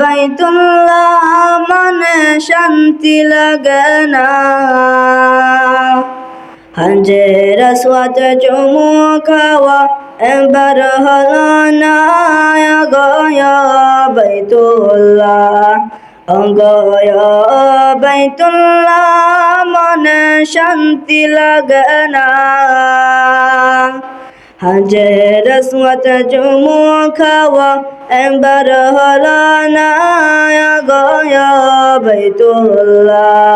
বাইতুল্লাহ, মনে শান্তি লাগে না। হাজের স্বাদ চুমু খাওয়া এবার হলো না অগয় বাইতুল্লাহ। অগয় বাইতুল্লাহ, মনে শান্তি লাগে হাজের রসওয়াত চুমু খাওয়া এবার হলো না গয় বৈতুল্লাহ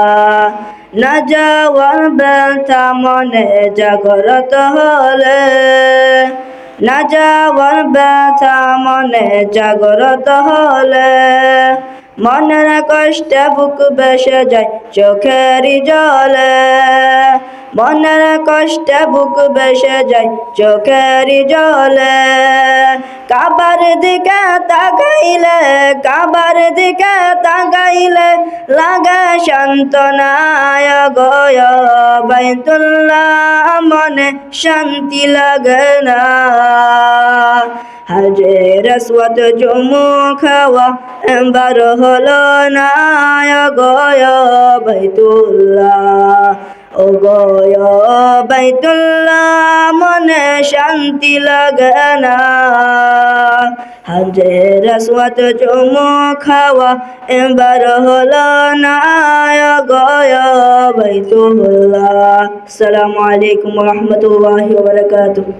না যাওয়ার ব্যথা মনে জাগরত হলে, না যাওয়ার ব্যথা মনে জাগরত হলে। মনের কষ্টে বুক বেসে যায় চোখেরই জলে। মনের কষ্টে বুক বেসে যায় চোখেরই জলে। কাবার দিকে তাকাইলে, কাবার দিকে তাকাইলে লাগে শান্তনায় গয় বাইতুল্লাহ, মনে শান্তি লাগে না। হাজের রসওয়াত চুমু খাওয়া এবার হলো না গয় বাইতুল্লাহ। ও বাইতুল্লাহ, মনে শান্তি লাগে না। হাজে রসওয়াত চুমো খাওয়া এবার হলো না। গয় বাইতুল্লাহ, আসসালামু আলাইকুম রহমতুল্লাহি বারাকাতুহু।